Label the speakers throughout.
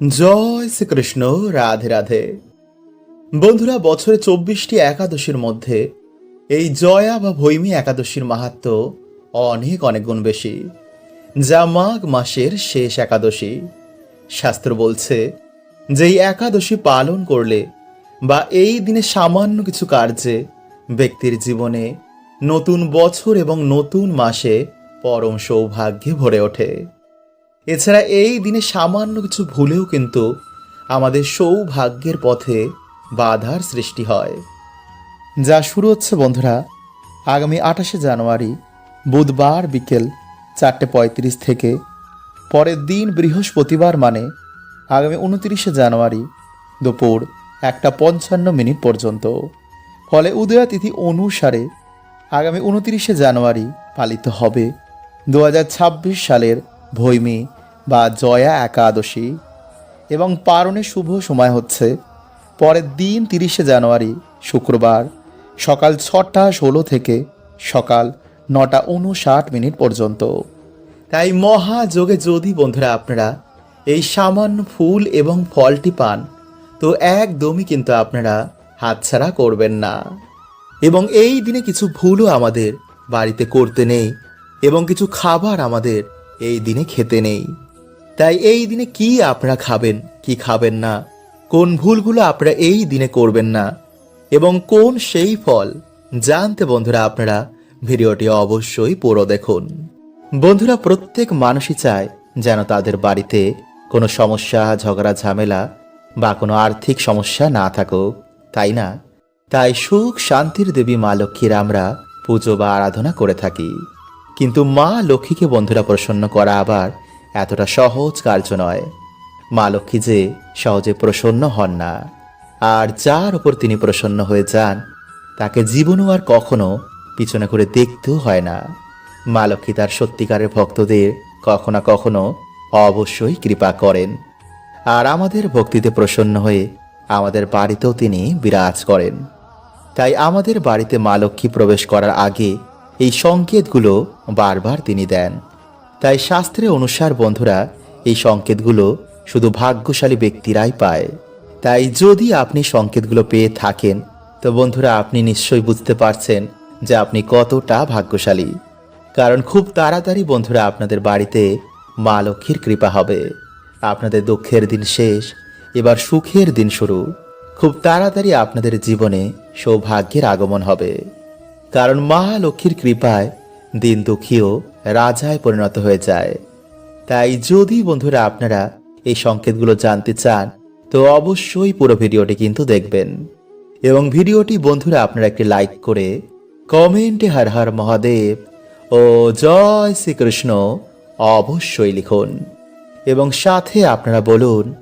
Speaker 1: জয় শ্রীকৃষ্ণ, রাধে রাধে। বন্ধুরা, বছরে চব্বিশটি একাদশীর মধ্যে এই জয়া বা ভৈমী একাদশীর মাহাত্ম অনেক অনেক গুণ বেশি। যা মাঘ মাসের শেষ একাদশী। শাস্ত্র বলছে যে এই একাদশী পালন করলে বা এই দিনে সামান্য কিছু কার্যে ব্যক্তির জীবনে নতুন বছর এবং নতুন মাসে পরম সৌভাগ্যে ভরে ওঠে। এছাড়া এই দিনে সামান্য কিছু ভুলেও কিন্তু আমাদের সৌভাগ্যের পথে বাধার সৃষ্টি হয়। যা শুরু হচ্ছে বন্ধুরা, আগামী আঠাশে জানুয়ারি, বুধবার বিকেল চারটে পঁয়ত্রিশ থেকে। পরের দিন বৃহস্পতিবার মানে আগামী উনতিরিশে জানুয়ারি দুপুর একটা পঞ্চান্ন মিনিট পর্যন্ত। ফলে উদয়া তিথি অনুসারে আগামী উনতিরিশে জানুয়ারি পালিত হবে। দু হাজার ছাব্বিশ সালের ভৈমী বা জয়া একাদশী এবং পারণের শুভ সময় হচ্ছে পরের দিন তিরিশে জানুয়ারি, শুক্রবার, সকাল ছটা ষোলো থেকে সকাল নটা উনষাট মিনিট পর্যন্ত। তাই মহাযোগে যদি বন্ধুরা আপনারা এই সামান্য ফুল এবং ফলটি পান, তো একদমই কিন্তু আপনারা হাতছাড়া করবেন না। এবং এই দিনে কিছু ভুলও আমাদের বাড়িতে করতে নেই এবং কিছু খাবার আমাদের এই দিনে খেতে নেই। তাই এই দিনে কি আপনারা খাবেন, কি খাবেন না? কোন ভুলগুলো আপনারা এই দিনে করবেন না? এবং কোন সেই ফল? জানতে বন্ধুরা আপনারা ভিডিওটি অবশ্যই পুরো দেখুন। বন্ধুরা প্রত্যেক মানুষই চায় যেন তাদের বাড়িতে কোনো সমস্যা, ঝগড়া, ঝামেলা বা কোনো আর্থিক সমস্যা না থাকুক, তাই না? তাই সুখ শান্তির দেবী মা লক্ষ্মীর আমরা পুজো বা আরাধনা করে থাকি। কিন্তু মা লক্ষ্মীকে বন্ধুরা প্রসন্ন করা আবার এতটা সহজ কার্য নয়। মা লক্ষ্মী যে সহজে প্রসন্ন হন না, আর যার উপর তিনি প্রসন্ন হয়ে যান, তাকে জীবনও আর কখনো পিছনে করে দেখতেও হয় না। মা লক্ষ্মী তার সত্যিকারের ভক্তদের কখনো কখনো অবশ্যই কৃপা করেন, আর আমাদের ভক্তিতে প্রসন্ন হয়ে আমাদের বাড়িতেও তিনি বিরাজ করেন। তাই আমাদের বাড়িতে মা লক্ষ্মী প্রবেশ করার আগে এই সংকেতগুলো বারবার তিনি দেন। তাই শাস্ত্রে অনুসার বন্ধুরা, এই সংকেতগুলো শুধু ভাগ্যশালী ব্যক্তিরাই পায়। তাই যদি আপনি সংকেতগুলো পেয়ে থাকেন, তো বন্ধুরা আপনি নিশ্চয়ই বুঝতে পারছেন যে আপনি কতটা ভাগ্যশালী। কারণ খুব তাড়াতাড়ি বন্ধুরা আপনাদের বাড়িতে মা লক্ষ্মীর কৃপা হবে। আপনাদের দুঃখের দিন শেষ, এবার সুখের দিন শুরু। খুব তাড়াতাড়ি আপনাদের জীবনে সৌভাগ্যের আগমন হবে। কারণ মা লক্ষ্মীর কৃপায় দিন দুঃখীও রাজায় পরিণত হয়ে যায়। তাই যদি বন্ধুরা আপনারা এই সংকেতগুলো জানতে চান, তো অবশ্যই পুরো ভিডিওটি কিন্তু দেখবেন। এবং ভিডিওটি বন্ধুরা আপনারা একটি লাইক করে কমেন্টে হর হর মহাদেব ও জয় শ্রীকৃষ্ণ অবশ্যই লিখুন। এবং সাথে আপনারা বলুন,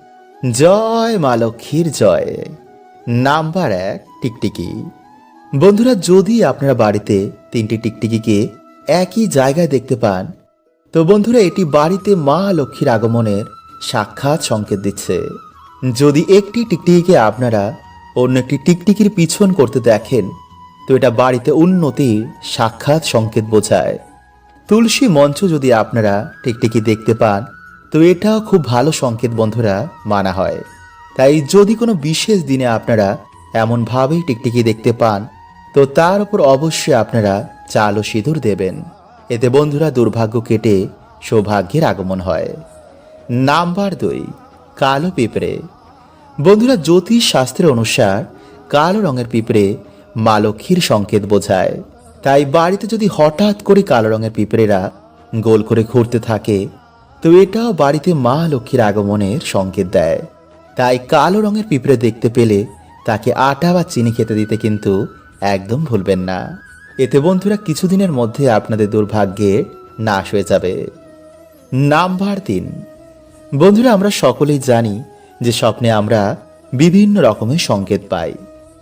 Speaker 1: জয় মা লক্ষ্মীর জয়। নাম্বার এক, টিকটিকি। বন্ধুরা, যদি আপনারা বাড়িতে তিনটি টিকটিকিকে একই জায়গায় দেখতে পান। তো বন্ধুরা, এটি বাড়িতে মা লক্ষ্মীর আগমনের সাক্ষাৎ সংকেত দিচ্ছে। যদি একটি টিকটিকিকে আপনারা অন্য একটি টিকটিকির পিছন করতে দেখেন, তো এটা বাড়িতে উন্নতির সাক্ষাৎ সংকেত বোঝায়। তুলসী মঞ্চ যদি আপনারা টিকটিকি দেখতে পান, তো এটাও খুব ভালো সংকেত বন্ধুরা মানা হয়। তাই যদি কোনো বিশেষ দিনে আপনারা এমনভাবেই টিকটিকি দেখতে পান, তো তার উপর অবশ্যই আপনারা চাল ও সিঁদুর দেবেন। এতে বন্ধুরা দুর্ভাগ্য কেটে সৌভাগ্যের আগমন হয়। নাম্বার দুই, কালো পিঁপড়ে। বন্ধুরা জ্যোতিষ শাস্ত্রের অনুসার কালো রঙের পিঁপড়ে মা লক্ষ্মীর সংকেত বোঝায়। তাই বাড়িতে যদি হঠাৎ করে কালো রঙের পিঁপড়েরা গোল করে ঘুরতে থাকে, তো এটাও বাড়িতে মা লক্ষ্মীর আগমনের সংকেত দেয়। তাই কালো রঙের পিঁপড়ে দেখতে পেলে তাকে আটা বা চিনি খেতে দিতে কিন্তু একদম ভুলবেন না। এতে বন্ধুরা কিছুদিনের মধ্যে আপনাদের দুর্ভাগ্যে নাশ হয়ে যাবে। নাম্বার তিন বন্ধুরা, আমরা সকলেই জানি যে স্বপ্নে আমরা বিভিন্ন রকমের সংকেত পাই।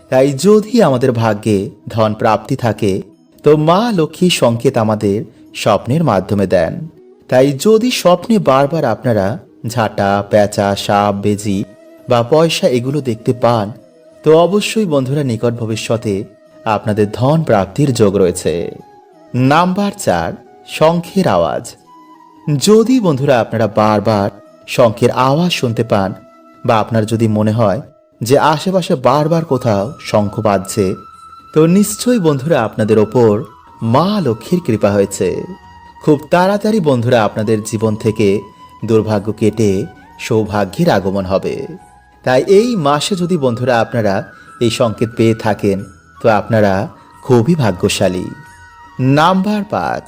Speaker 1: তাই যদি আমাদের ভাগ্যে ধন প্রাপ্তি থাকে, তো মা লক্ষ্মীর সংকেত আমাদের স্বপ্নের মাধ্যমে দেন। তাই যদি স্বপ্নে বারবার আপনারা ঝাঁটা, পেঁচা, সাপ, বেজি বা পয়সা এগুলো দেখতে পান, তো অবশ্যই বন্ধুরা নিকট ভবিষ্যতে আপনাদের ধন প্রাপ্তির যোগ রয়েছে। নাম্বার চার, শঙ্খের আওয়াজ। যদি বন্ধুরা আপনারা বারবার শঙ্খের আওয়াজ শুনতে পান বা আপনার যদি মনে হয় যে আশেপাশে বারবার কোথাও শঙ্খ বাজছে, তো নিশ্চয়ই বন্ধুরা আপনাদের ওপর মা লক্ষ্মীর কৃপা হয়েছে। খুব তাড়াতাড়ি বন্ধুরা আপনাদের জীবন থেকে দুর্ভাগ্য কেটে সৌভাগ্যের আগমন হবে। তাই এই মাসে যদি বন্ধুরা আপনারা এই সংকেত পেয়ে থাকেন তো আপনারা খুবই ভাগ্যশালী। নাম্বার পাঁচ।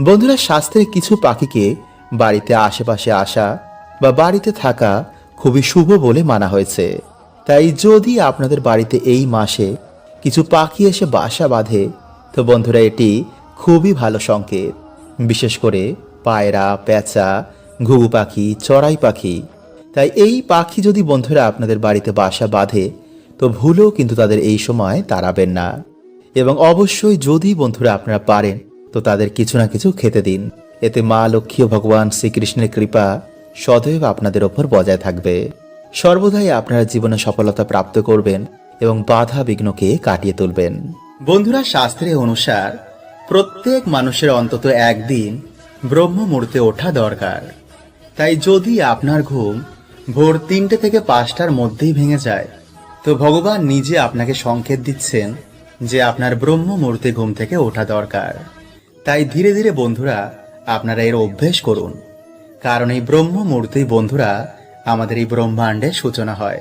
Speaker 1: বন্ধুরা শাস্ত্রে কিছু পাখিকে বাড়িতে আশেপাশে আসা বা বাড়িতে থাকা খুবই শুভ বলে মানা হয়েছে। তাই যদি আপনাদের বাড়িতে এই মাসে কিছু পাখি এসে বাসা বাঁধে, তো বন্ধুরা, এটি খুবই ভালো সংকেত। বিশেষ করে পায়রা পেঁচা ঘুঘু পাখি, চড়াই পাখি। তাই এই পাখি যদি বন্ধুরা আপনাদের বাড়িতে বাসা বাঁধে তো ভুলেও কিন্তু তাদের এই সময় তাড়াবেন না। এবং অবশ্যই যদি বন্ধুরা আপনারা পারেন, তো তাদের কিছু না কিছু খেতে দিন। এতে মা লক্ষ্মী ভগবান শ্রীকৃষ্ণের কৃপা সদৈব আপনাদের ওপর বজায় থাকবে। সর্বদাই আপনারা জীবনে সফলতা প্রাপ্ত করবেন এবং বাধা বিঘ্নকে কাটিয়ে তুলবেন। বন্ধুরা, শাস্ত্রে অনুসার প্রত্যেক মানুষের অন্তত একদিন ব্রহ্ম মুহূর্তে ওঠা দরকার। তাই যদি আপনার ঘুম ভোর তিনটে থেকে পাঁচটার মধ্যেই ভেঙে যায় তো ভগবান নিজে আপনাকে সংকেত দিচ্ছেন যে আপনার ব্রহ্ম মুহূর্তে ঘুম থেকে ওঠা দরকার। তাই ধীরে ধীরে বন্ধুরা, আপনারা এর অভ্যেস করুন। কারণ এই ব্রহ্ম মুহূর্তেই বন্ধুরা, আমাদের এই ব্রহ্মাণ্ডের সূচনা হয়।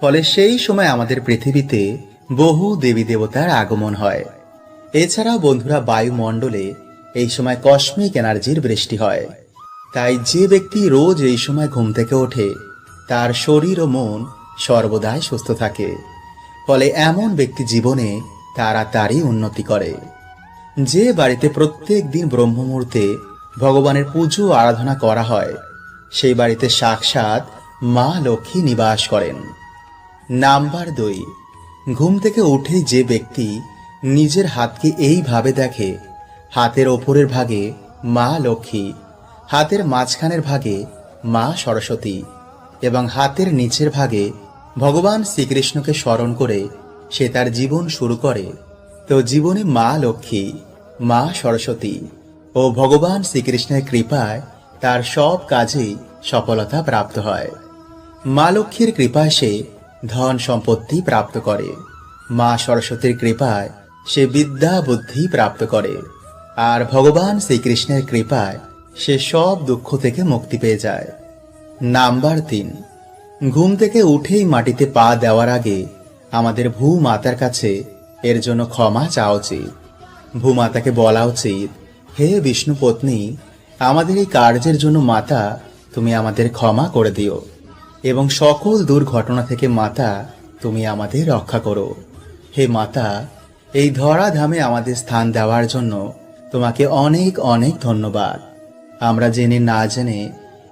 Speaker 1: ফলে সেই সময় আমাদের পৃথিবীতে বহু দেবী দেবতার আগমন হয়। এছাড়াও বন্ধুরা, বায়ুমণ্ডলে এই সময় কসমিক এনার্জির বৃষ্টি হয়। তাই যে ব্যক্তি রোজ এই সময় ঘুম থেকে ওঠে, তার শরীর ও মন সর্বদাই সুস্থ থাকে। ফলে এমন ব্যক্তি জীবনে তাড়াতাড়ি উন্নতি করে। যে বাড়িতে প্রত্যেক দিন ব্রহ্ম মুহূর্তে ভগবানের পুজো আরাধনা করা হয়, সেই বাড়িতে সাক্ষাৎ মা লক্ষ্মী নিবাস করেন। নাম্বার দুই, ঘুম থেকে উঠে যে ব্যক্তি নিজের হাতকে এইভাবে দেখে, হাতের ওপরের ভাগে মা লক্ষ্মী, হাতের মাঝখানের ভাগে মা সরস্বতী এবং হাতের নিচের ভাগে ভগবান শ্রীকৃষ্ণকে স্মরণ করে সে তার জীবন শুরু করে। তো জীবনে মা লক্ষ্মী, মা সরস্বতী ও ভগবান শ্রীকৃষ্ণের কৃপায় তার সব কাজেই সফলতা প্রাপ্ত হয়। মা লক্ষ্মীর কৃপায় সে ধন সম্পত্তি প্রাপ্ত করে। মা সরস্বতীর কৃপায় সে বিদ্যা বুদ্ধি প্রাপ্ত করে। আর ভগবান শ্রীকৃষ্ণের কৃপায় সে সব দুঃখ থেকে মুক্তি পেয়ে যায়। নাম্বার তিন। ঘুম থেকে উঠেই মাটিতে পা দেওয়ার আগে আমাদের ভূমাতার কাছে এর জন্য ক্ষমা চাওয়া উচিত। ভূমাতাকে বলা উচিত, হে বিষ্ণু পত্নী, আমাদের এই কার্যের জন্য মাতা, তুমি আমাদের ক্ষমা করে দিও এবং সকল দুর্ঘটনা থেকে মাতা, তুমি আমাদের রক্ষা করো। হে মাতা, এই ধরাধামে আমাদের স্থান দেওয়ার জন্য তোমাকে অনেক অনেক ধন্যবাদ। আমরা জেনে না জেনে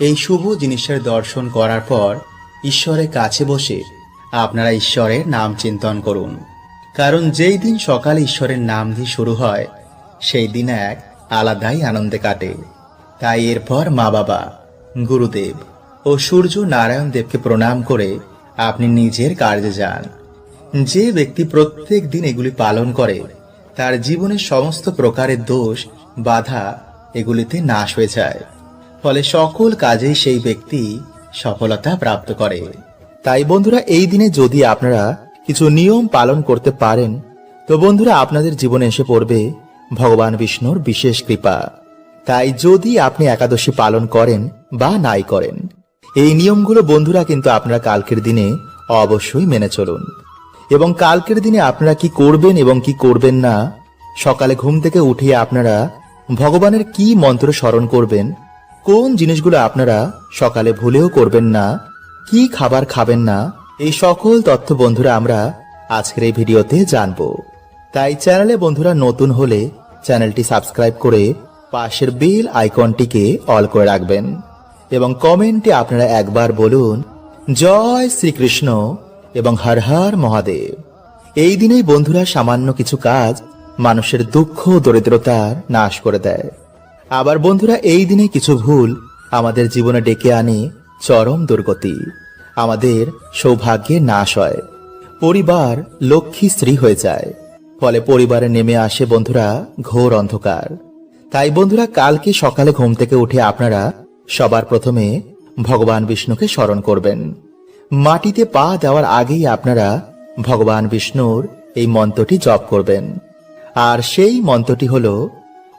Speaker 1: এই শুভ জিনিসের দর্শন করার পর ঈশ্বরের কাছে বসে আপনারা ঈশ্বরের নাম চিন্তন করুন। কারণ যেই দিন সকালে ঈশ্বরের নাম দিয়ে শুরু হয়, সেই দিন এক আলাদাই আনন্দে কাটে। তাই এরপর মা বাবা, গুরুদেব ও সূর্য নারায়ণ দেবকে প্রণাম করে আপনি নিজের কার্যে যান। যে ব্যক্তি প্রত্যেক দিন এগুলি পালন করে, তার জীবনের সমস্ত প্রকারের দোষ, বাধা এগুলিতে নাশ হয়ে যায়। ফলে সকল কাজেই সেই ব্যক্তি সফলতা প্রাপ্ত করে। তাই বন্ধুরা, এই দিনে যদি আপনারা কিছু নিয়ম পালন করতে পারেন, তো বন্ধুরা আপনাদের জীবনে এসে পড়বে ভগবান বিষ্ণুর বিশেষ কৃপা। তাই যদি আপনি একাদশী পালন করেন বা নাই করেন, এই নিয়মগুলো বন্ধুরা কিন্তু আপনারা কালকের দিনে অবশ্যই মেনে চলুন। এবং কালকের দিনে আপনারা কি করবেন এবং কি করবেন না, সকালে ঘুম থেকে উঠে আপনারা ভগবানের কি মন্ত্র স্মরণ করবেন কোন জিনিসগুলো আপনারা সকালে ভুলেও করবেন না, কি খাবার খাবেন না, এই সকল তথ্য বন্ধুরা আমরা আজকের এই ভিডিওতে জানব। তাই চ্যানেলে বন্ধুরা নতুন হলে চ্যানেলটি সাবস্ক্রাইব করে পাশের বেল আইকনটিকে অল করে রাখবেন এবং কমেন্টে আপনারা একবার বলুন, জয় শ্রীকৃষ্ণ এবং হর হর মহাদেব। এই দিনেই বন্ধুরা সামান্য কিছু কাজ মানুষের দুঃখ ও দরিদ্রতার নাশ করে দেয়। আবার বন্ধুরা, এই দিনে কিছু ভুল আমাদের জীবনে ডেকে আনে চরম দুর্গতি। আমাদের সৌভাগ্যে নাশ হয়। পরিবার লক্ষ্মী স্ত্রী হয়ে যায়। ফলে পরিবারে নেমে আসে বন্ধুরা ঘোর অন্ধকার। তাই বন্ধুরা, কালকে সকালে ঘুম থেকে উঠে আপনারা সবার প্রথমে ভগবান বিষ্ণুকে স্মরণ করবেন। মাটিতে পা দেওয়ার আগেই আপনারা ভগবান বিষ্ণুর এই মন্ত্রটি জপ করবেন। আর সেই মন্ত্রটি হল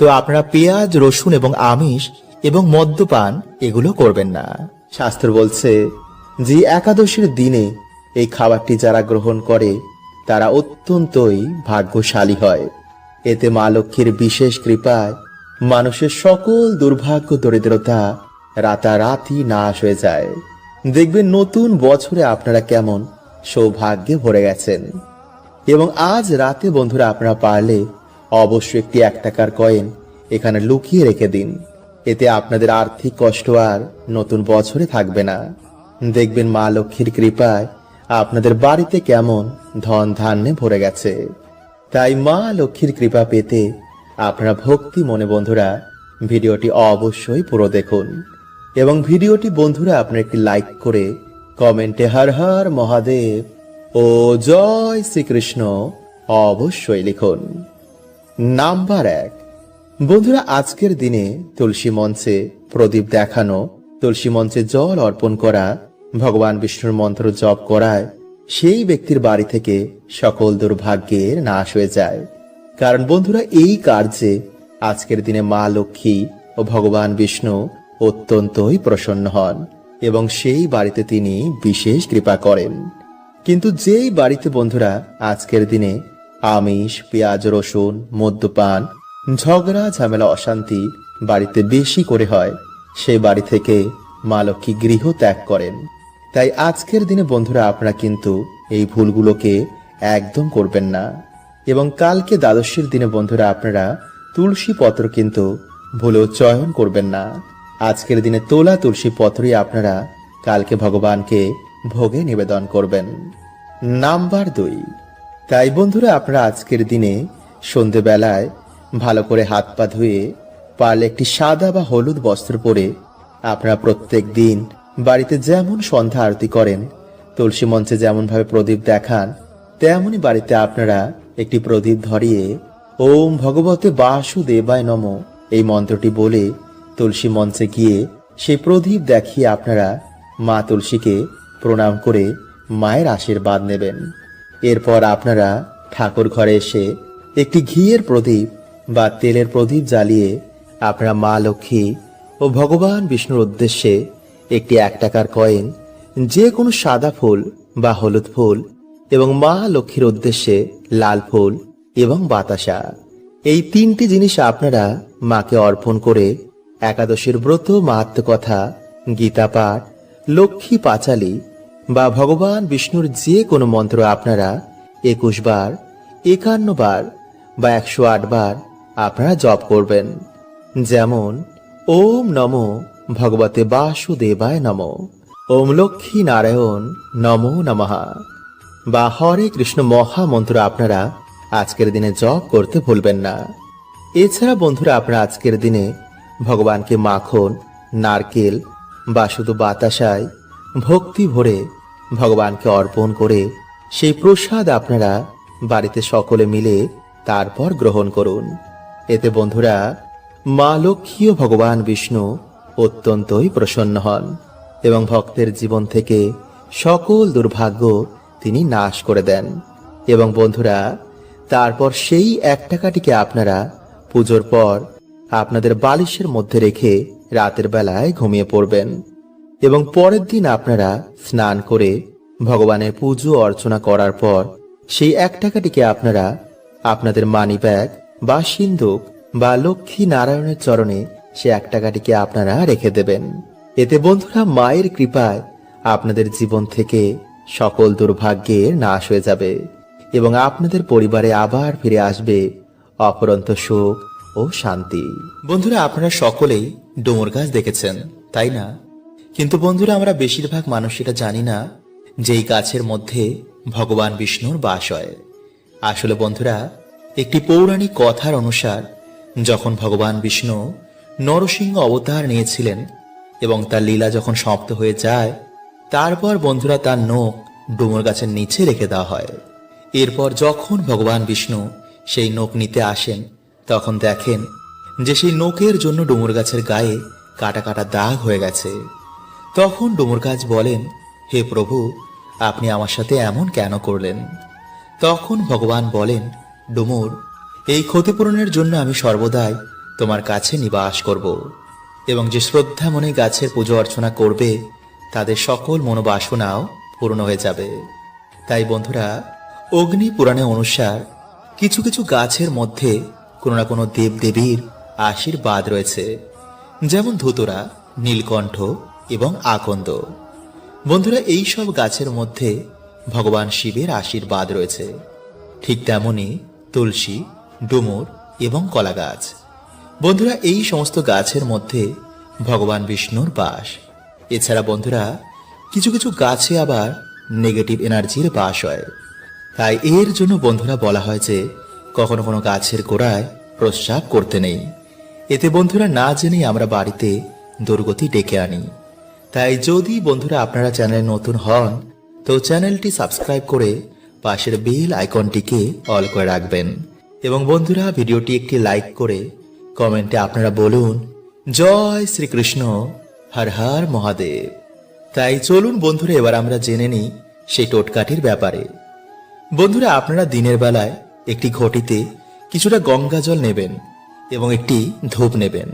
Speaker 1: তো আপনারা পেঁয়াজ, রসুন এবং আমিষ এবং মদ্যপান এগুলো করবেন না। শাস্ত্র বলছে, যে একাদশীর দিনে এই খাবারটি যারা গ্রহণ করে, তারা অত্যন্তই ভাগ্যশালী হয়। এতে মা লক্ষ্মীর বিশেষ কৃপায় মানুষের সকল দুর্ভাগ্য, দরিদ্রতা রাতারাতি নাশ হয়ে যায়। দেখবেন নতুন বছরে আপনারা কেমন সৌভাগ্যে ভরে গেছেন। এবং আজ রাতে বন্ধুরা আপনারা পারলে অবশ্যই একটি এক টাকার কয়েন এখানে লুকিয়ে রেখে দিন। এতে আপনাদের আর্থিক কষ্ট আর নতুন বছরে থাকবে না। দেখবেন মা লক্ষ্মীর কৃপায় আপনাদের বাড়িতে কেমন ধন ধান্যে ভরে গেছে। তাই মা লক্ষ্মীর কৃপা পেতে আপনারা ভক্তি মনে বন্ধুরা ভিডিওটি অবশ্যই পুরো দেখুন। এবং ভিডিওটি বন্ধুরা আপনারা একটি লাইক করে কমেন্টে হর হর মহাদেব ও জয় শ্রীকৃষ্ণ অবশ্যই লিখুন। নাম্বার এক। বন্ধুরা, আজকের দিনে তুলসী মঞ্চে প্রদীপ দেখানো, তুলসী মঞ্চে জল অর্পণ করা, ভগবান বিষ্ণুর মন্ত্র জপ করায় সেই ব্যক্তির বাড়ি থেকে সকল দুর্ভাগ্যের নাশ হয়ে যায়। কারণ বন্ধুরা, এই কার্যে আজকের দিনে মা লক্ষ্মী ও ভগবান বিষ্ণু অত্যন্তই প্রসন্ন হন এবং সেই বাড়িতে তিনি বিশেষ কৃপা করেন। কিন্তু যেই বাড়িতে বন্ধুরা, আজকের দিনে আমিষ, পেঁয়াজ, রসুন, মদ্যপান, ঝগড়া, ঝামেলা, অশান্তি বাড়িতে বেশি করে হয়। সে বাড়ি থেকে মা লক্ষ্মী গৃহ ত্যাগ করেন। তাই আজকের দিনে বন্ধুরা আপনারা কিন্তু এই ভুলগুলোকে একদম করবেন না। এবং কালকে দ্বাদশীর দিনে বন্ধুরা আপনারা তুলসী পত্র কিন্তু ভুলেও চয়ন করবেন না। আজকের দিনে তোলা তুলসী পত্রই আপনারা কালকে ভগবানকে ভোগে নিবেদন করবেন। নাম্বার দুই তাই বন্ধুরা আপনারা আজকের দিনে সন্ধেবেলায় ভালো করে হাত পা ধুয়ে পারলে একটি সাদা বা হলুদ বস্ত্র পরে আপনারা প্রত্যেক দিন বাড়িতে যেমন সন্ধ্যা আরতি করেন, তুলসী মঞ্চে যেমন ভাবে প্রদীপ দেখান তেমনই বাড়িতে আপনারা একটি প্রদীপ ধরিয়ে ওম ভগবতে বাসুদেবায় নম এই মন্ত্রটি বলে তুলসী মঞ্চে গিয়ে সেই প্রদীপ দেখিয়ে আপনারা মা তুলসীকে প্রণাম করে মায়ের আশীর্বাদ নেবেন। এরপর আপনারা ঠাকুর ঘরে এসে একটি ঘিয়ের প্রদীপ বা তেলের প্রদীপ জ্বালিয়ে আপনারা মা লক্ষ্মী ও ভগবান বিষ্ণুর উদ্দেশ্যে একটি এক টাকার কয়েন যে কোনো সাদা ফুল বা হলুদ ফুল এবং মা লক্ষ্মীর উদ্দেশ্যে লাল ফুল এবং বাতাসা। এই তিনটি জিনিস আপনারা মাকে অর্পণ করে একাদশীর ব্রত মাহাত্ম কথা, গীতা পাঠ, লক্ষ্মী পাঁচালী বা ভগবান বিষ্ণুর যে কোনো মন্ত্র আপনারা একুশ বার, একান্ন বার বা একশো আট বার আপনারা জপ করবেন। যেমন, ওম নমো ভগবতে বাসুদেবায় নম, ওম লক্ষ্মী নারায়ণ নমো নমঃ। বা হরে কৃষ্ণ মহামন্ত্র আপনারা আজকের দিনে জপ করতে ভুলবেন না। এছাড়া বন্ধুরা, আপনারা আজকের দিনে ভগবানকে মাখন, নারকেল বা শুধু বাতাসায় ভক্তি ভরে ভগবানকে অর্পণ করে সেই প্রসাদ আপনারা বাড়িতে সকলে মিলে তারপর গ্রহণ করুন। এতে বন্ধুরা, মা লক্ষ্মী ও ভগবান বিষ্ণু অত্যন্তই প্রসন্ন হন এবং ভক্তের জীবন থেকে সকল দুর্ভাগ্য তিনি নাশ করে দেন। এবং বন্ধুরা, তারপর সেই এক টাকাটিকে আপনারা পুজোর পর আপনাদের বালিশের মধ্যে রেখে রাতের বেলায় ঘুমিয়ে পড়বেন। এবং পরের দিন আপনারা স্নান করে ভগবানের পুজো অর্চনা করার পর সেই এক টাকাটিকে আপনারা আপনাদের মানি ব্যাগ বা সিন্ধুক বা লক্ষ্মী নারায়ণের চরণে সে এক টাকাটিকে আপনারা রেখে দেবেন। এতে বন্ধুরা মায়ের কৃপায় আপনাদের জীবন থেকে সকল দুর্ভাগ্যের নাশ হয়ে যাবে এবং আপনাদের পরিবারে আবার ফিরে আসবে অপরন্ত সুখ ও শান্তি। বন্ধুরা, আপনারা সকলেই ডোমর গাছ দেখেছেন, তাই না? কিন্তু বন্ধুরা, আমরা বেশিরভাগ মানুষ এটা জানি না যে এই গাছের মধ্যে ভগবান বিষ্ণুর বাস হয়। আসলে বন্ধুরা, একটি পৌরাণিক কথার অনুসার, যখন ভগবান বিষ্ণু নরসিংহ অবতার নিয়েছিলেন এবং তার লীলা যখন সমাপ্ত হয়ে যায়, তারপর বন্ধুরা তার নখ ডুমুর গাছের নিচে রেখে দেওয়া হয়। এরপর যখন ভগবান বিষ্ণু সেই নখ নিতে আসেন, তখন দেখেন যে সেই নখের জন্য ডুমুর গাছের গায়ে কাটা কাটা দাগ হয়ে গেছে। তখন ডুমুর গাছ বলেন, হে প্রভু, আপনি আমার সাথে এমন কেন করলেন? তখন ভগবান বলেন, ডুমুর, এই ক্ষতিপূরণের জন্য আমি সর্বদাই তোমার কাছে নিবাস করব এবং যে শ্রদ্ধা মনে গাছের পুজো অর্চনা করবে, তাদের সকল মনোবাসনাও পূর্ণ হয়ে যাবে। তাই বন্ধুরা, অগ্নি পুরাণে অনুসার কিছু কিছু গাছের মধ্যে কোনো না কোনো দেব দেবীর আশীর্বাদ রয়েছে। যেমন ধুতরা, নীলকণ্ঠ এবং আকন্দ। বন্ধুরা, এই সব গাছের মধ্যে ভগবান শিবের আশীর্বাদ রয়েছে। ঠিক তেমনি তুলসী, ডুমুর এবং কলা গাছ বন্ধুরা, এই সমস্ত গাছের মধ্যে ভগবান বিষ্ণুর বাস। এছাড়া বন্ধুরা, কিছু কিছু গাছে আবার নেগেটিভ এনার্জির বাস হয়। তাই এর জন্য বন্ধুরা বলা হয় যে, কখনো কোনো গাছের গোড়ায় প্রস্রাব করতে নেই। এতে বন্ধুরা না জেনেই আমরা বাড়িতে দুর্গতি ডেকে আনি। তাই যদি বন্ধুরা আপনারা চ্যানেলে নতুন হন, তো চ্যানেলটি সাবস্ক্রাইব করে পাশের বেল আইকনটিকে অল করে রাখবেন। এবং বন্ধুরা, ভিডিওটি একটি লাইক করে কমেন্টে আপনারা বলুন, জয় শ্রীকৃষ্ণ, হর হর মহাদেব। তাই চলুন বন্ধুরা, এবার আমরা জেনে নিই সেই টোটকাটির ব্যাপারে। বন্ধুরা, আপনারা দিনের বেলায় একটি ঘটিতে কিছুটা গঙ্গা জল নেবেন এবং একটি ধূপ নেবেন।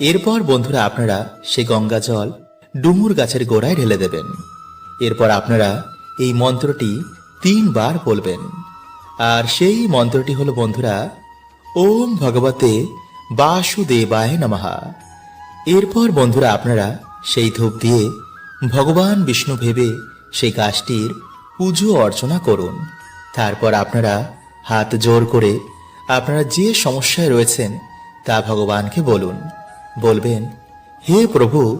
Speaker 1: এরপর বন্ধুরা, আপনারা সেই গঙ্গা জল ডুমুর গাছের গোড়ায় ঢেলে দেবেন। এরপর আপনারা এই মন্ত্রটি তিনবার বলবেন। আর সেই মন্ত্রটি হলো, বন্ধুরা, ওম ভগবতে বাসুদেবায় নমহা এরপর, বন্ধুরা, আপনারা সেই ধূপ দিয়ে ভগবান বিষ্ণু ভেবে সেই গাছটির পুজো অর্চনা করুন। তারপর আপনারা হাত জোর করে আপনারা যে সমস্যায় রয়েছেন তা ভগবানকে বলুন। বলবেন, হে প্রভু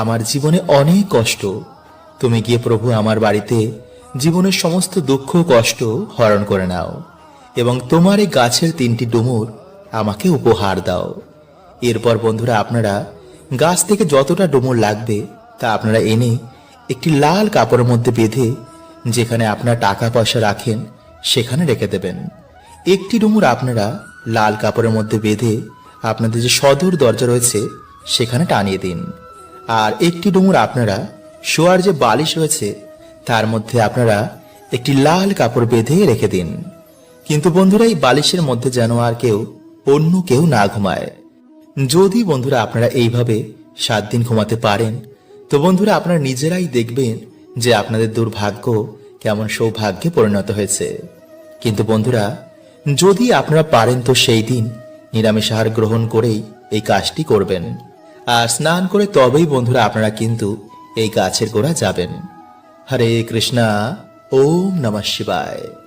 Speaker 1: আমার জীবনে অনেক কষ্ট। তুমি গিয়ে প্রভু আমার বাড়িতে জীবনের সমস্ত দুঃখ কষ্ট হরণ করে নাও এবং তোমার এই গাছের তিনটি ডুমুর আমাকে উপহার দাও। এরপর বন্ধুরা, আপনারা গাছ থেকে যতটা ডুমুর লাগবে তা আপনারা এনে একটি লাল কাপড়ের মধ্যে বেঁধে যেখানে আপনার টাকা পয়সা রাখেন সেখানে রেখে দেবেন। একটি ডুমুর আপনারা লাল কাপড়ের মধ্যে বেঁধে আপনাদের যে সদর দরজা রয়েছে সেখানে টানিয়ে দিন। আর একটি ডুমুর আপনারা শোয়ার যে বালিশ রয়েছে, তার মধ্যে আপনারা একটি লাল কাপড় বেঁধে রেখে দিন। কিন্তু বন্ধুরা, এই বালিশের মধ্যে যেন আর কেউ, অন্য কেউ না ঘুমায়। যদি বন্ধুরা আপনারা এইভাবে সাত দিন ঘুমাতে পারেন, তো বন্ধুরা আপনারা নিজেরাই দেখবেন যে আপনাদের দুর্ভাগ্য কেমন সৌভাগ্যে পরিণত হয়েছে। কিন্তু বন্ধুরা, যদি আপনারা পারেন তো সেই দিন নিরামিষ আহার গ্রহণ করেই এই কাজটি করবেন। আর স্নান করে তবেই বন্ধুরা আপনারা কিন্তু এই গাছের গোড়া যাবেন। হরে কৃষ্ণা, ওম নমঃ শিবায়।